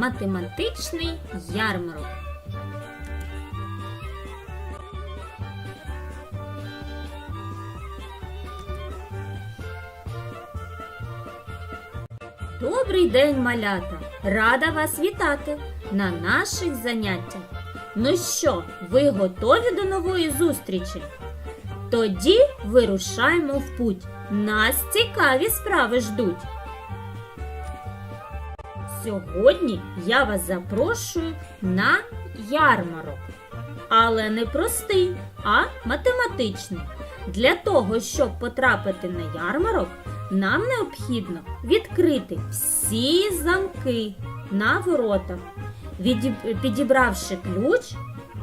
математичний ярмарок. Добрий день, малята! Рада вас вітати на наших заняттях. Ну що, ви готові до нової зустрічі? Тоді вирушаємо в путь. Нас цікаві справи ждуть. Сьогодні я вас запрошую на ярмарок. Але не простий, а математичний. Для того, щоб потрапити на ярмарок, нам необхідно відкрити всі замки на воротах, підібравши ключ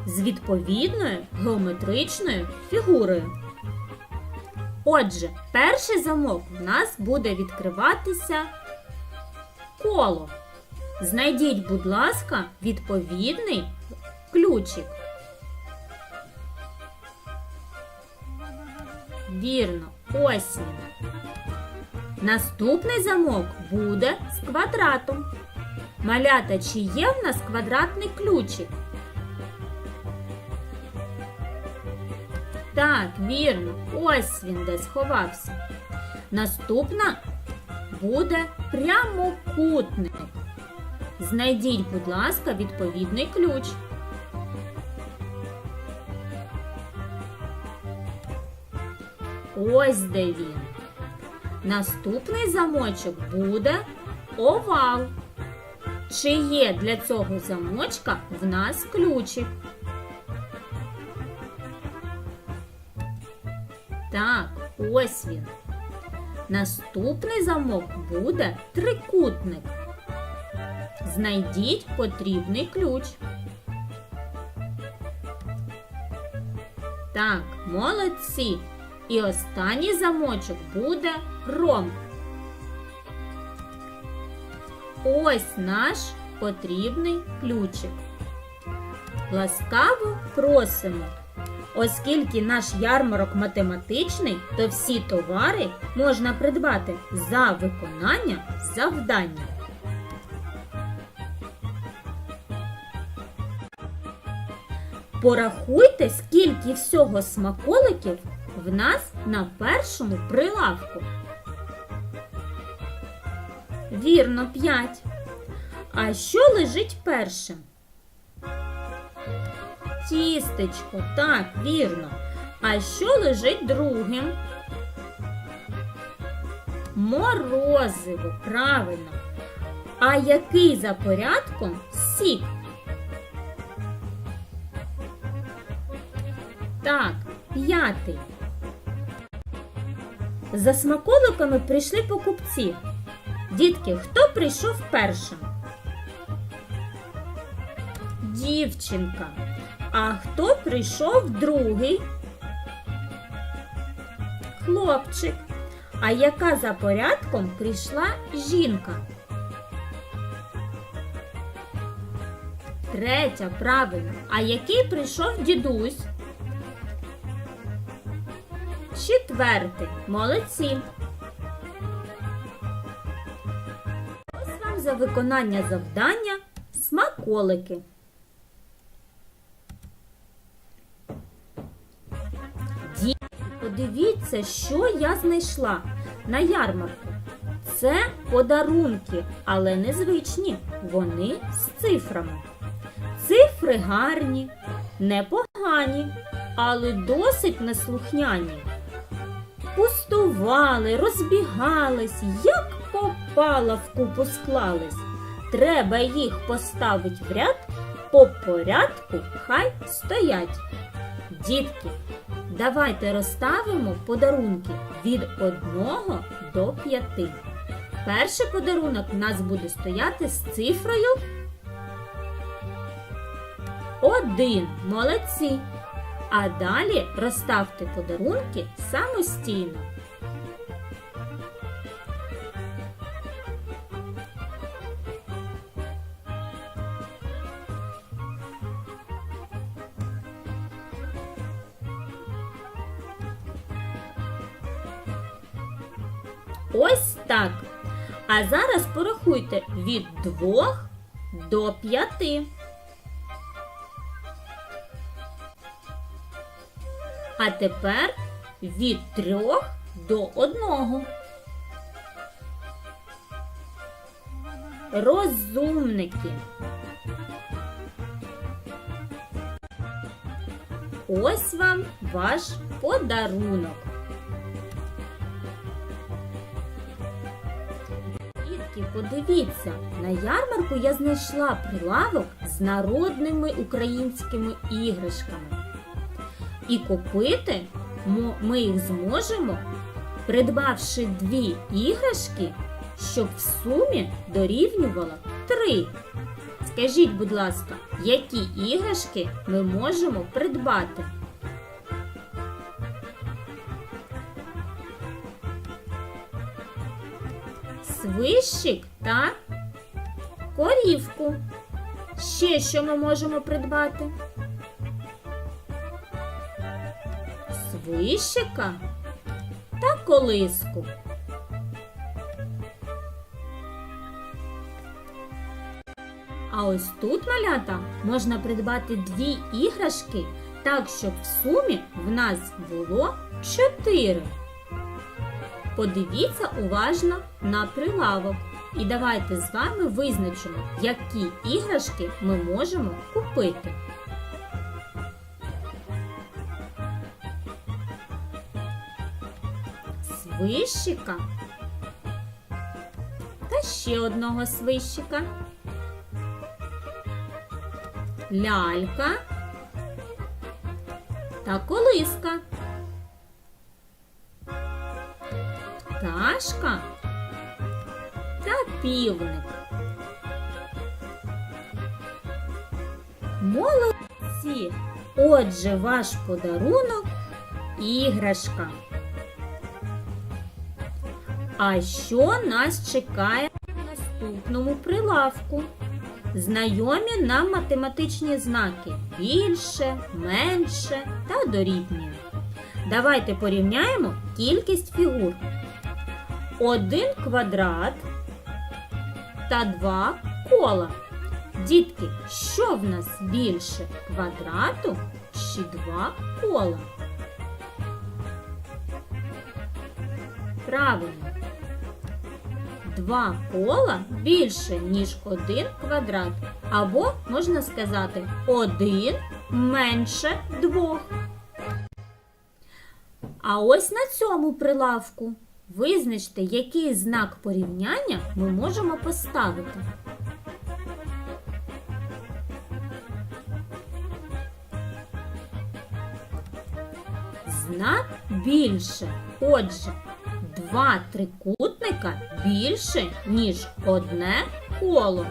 з відповідною геометричною фігурою. Отже, перший замок у нас буде відкриватися коло. Знайдіть, будь ласка, відповідний ключик. Вірно, ось він. Наступний замок буде з квадратом. Малята, чи є в нас квадратний ключик? Так, вірно, ось він де сховався. Наступна буде прямокутник. Знайдіть, будь ласка, відповідний ключ. Ось де він. Наступний замочок буде овал. Чи є для цього замочка в нас ключик? Так, ось він. Наступний замок буде трикутник. Знайдіть потрібний ключ. Так, молодці. І останній замочок буде ромб. Ось наш потрібний ключик. Ласкаво просимо. Оскільки наш ярмарок математичний, то всі товари можна придбати за виконання завдання. Порахуйте, скільки всього смаколиків в нас на першому прилавку. Вірно, 5. А що лежить першим? Тістечко, так, вірно. А що лежить другим? Морозиво, правильно. А який за порядком сік? Так, п'ятий. За смаколиками прийшли покупці. Дітки, хто прийшов першим? Дівчинка. А хто прийшов другий? Хлопчик. А яка за порядком прийшла жінка? Третя, правильно. А який прийшов дідусь? Четвертий. Молодці. Ось вам за виконання завдання смаколики. Діти, подивіться, що я знайшла на ярмарку. Це подарунки, але незвичні. Вони з цифрами. Цифри гарні, непогані, але досить неслухняні. Пустували, розбігались, як попало в купу склались. Треба їх поставить в ряд, по порядку хай стоять. Дітки, давайте розставимо подарунки від 1 до 5. Перший подарунок у нас буде стояти з цифрою 1. Молодці. А далі розставте подарунки самостійно. Ось так. А зараз порахуйте від 2 до п'яти. А тепер від трьох до одного. Розумники. Ось вам ваш подарунок. Дітки, подивіться, на ярмарку я знайшла прилавок з народними українськими іграшками. І купити ми їх зможемо, придбавши дві іграшки, щоб в сумі дорівнювало три. Скажіть, будь ласка, які іграшки ми можемо придбати? Свищик та корівку. Ще що ми можемо придбати? Свищика та колиску. А ось тут, малята, можна придбати дві іграшки, так, щоб в сумі в нас було чотири. Подивіться уважно на прилавок. І давайте з вами визначимо, які іграшки ми можемо купити. Свищика та ще одного свищика. Лялька та колиска. Пташка та півник. Молодці! Отже, ваш подарунок іграшка. А що нас чекає на наступному прилавку? Знайомі нам математичні знаки більше, менше та дорівнює. Давайте порівняємо кількість фігур. Один квадрат та два кола. Дітки, що в нас більше квадрату чи два кола? Правильно. Два кола більше, ніж один квадрат. Або можна сказати, один менше двох. А ось на цьому прилавку визначте, який знак порівняння ми можемо поставити. Знак більше. Отже, два трикутника більше, ніж одне коло.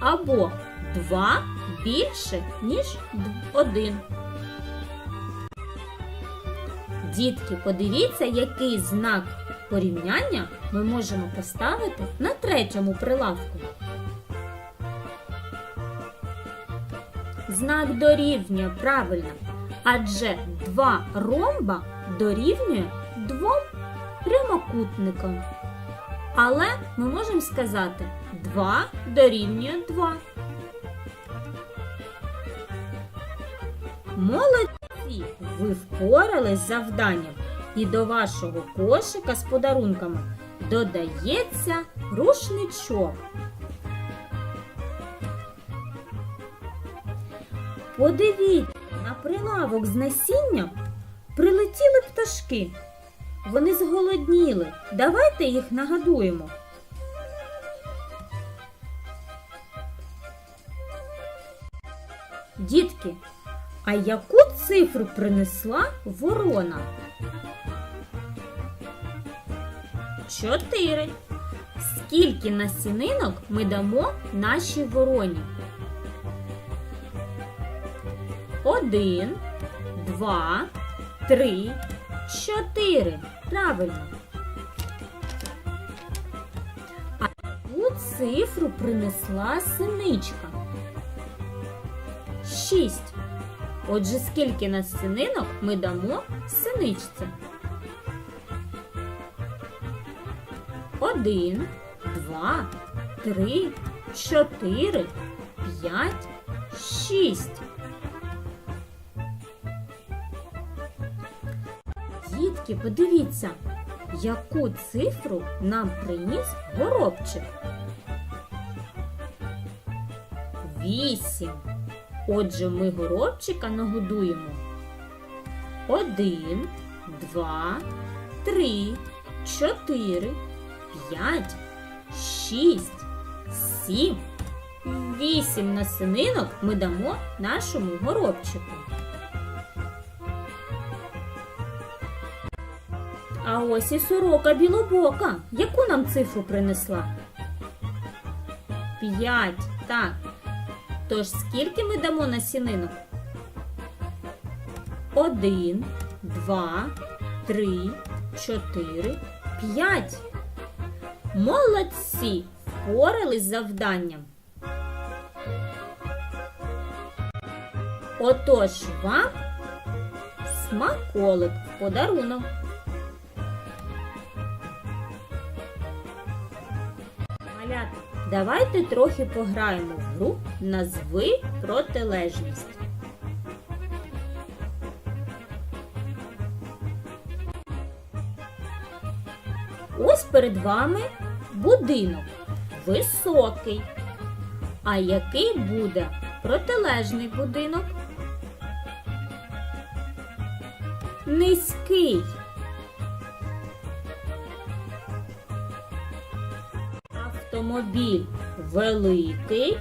Або два більше, ніж один. Дітки, подивіться, який знак порівняння ми можемо поставити на третьому прилавку. Знак дорівнює правильно, адже два ромба дорівнює двом прямокутникам. Але ми можемо сказати 2 дорівнює 2. Молодці! Ви впорались з завданням. І до вашого кошика з подарунками додається рушничок. Подивіться, на прилавок з насінням прилетіли пташки. Вони зголодніли. Давайте їх нагадуємо. Дітки, а яку цифру принесла ворона? Чотири. Скільки насінинок ми дамо нашій вороні? Один, два, три, чотири. Правильно. А яку цифру принесла синичка? Шість. Отже, скільки насінинок ми дамо синичці? Один, два, три, чотири, п'ять, шість. Дітки, подивіться, яку цифру нам приніс горобчик. Вісім. Отже, ми горобчика нагодуємо. Один, два, три, чотири, п'ять, шість, сім, вісім насининок ми дамо нашому горобчику. А ось і сорока білобока. Яку нам цифру принесла? П'ять. Так. Тож скільки ми дамо насінинок? Один, два, три, чотири, п'ять. Молодці! Впорались з завданням. Отож вам смаколик подарунок. Давайте трохи пограємо в гру Назви протилежність. Ось перед вами будинок високий. А який буде протилежний будинок? Низький. Автомобіль великий.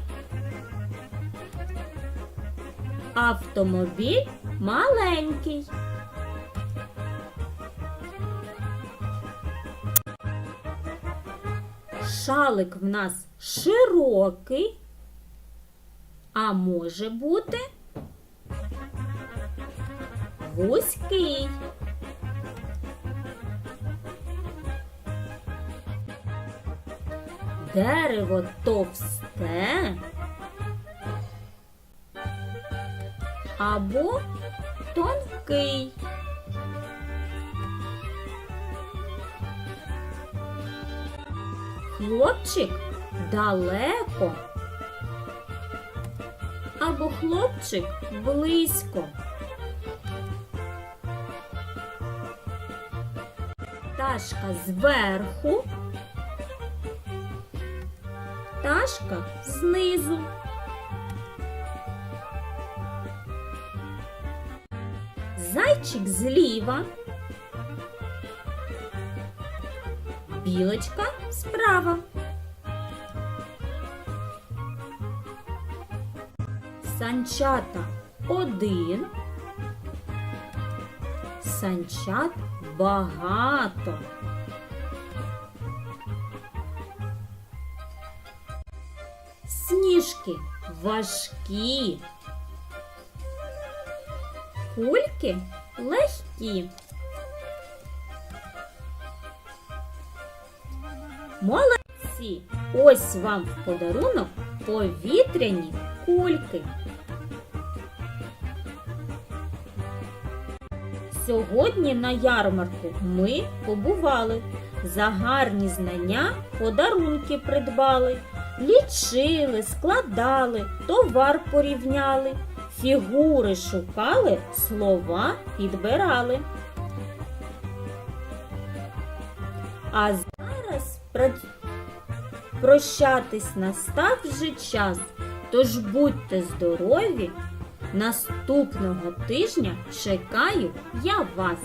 Автомобіль маленький. Шалик в нас широкий, а може бути вузький. Дерево товсте або тонкий. Хлопчик далеко. Або хлопчик близько. Пташка зверху. Пташка знизу. Зайчик зліва. Білочка справа. Санчата один. Санчат багато. Сніжки важкі. Кульки легкі. Молодці! Ось вам в подарунок повітряні кульки. Сьогодні на ярмарку ми побували. За гарні знання подарунки придбали, лічили, складали, товар порівняли, фігури шукали, слова підбирали. А зараз прощатись настав вже час. Тож будьте здорові! Наступного тижня чекаю я вас!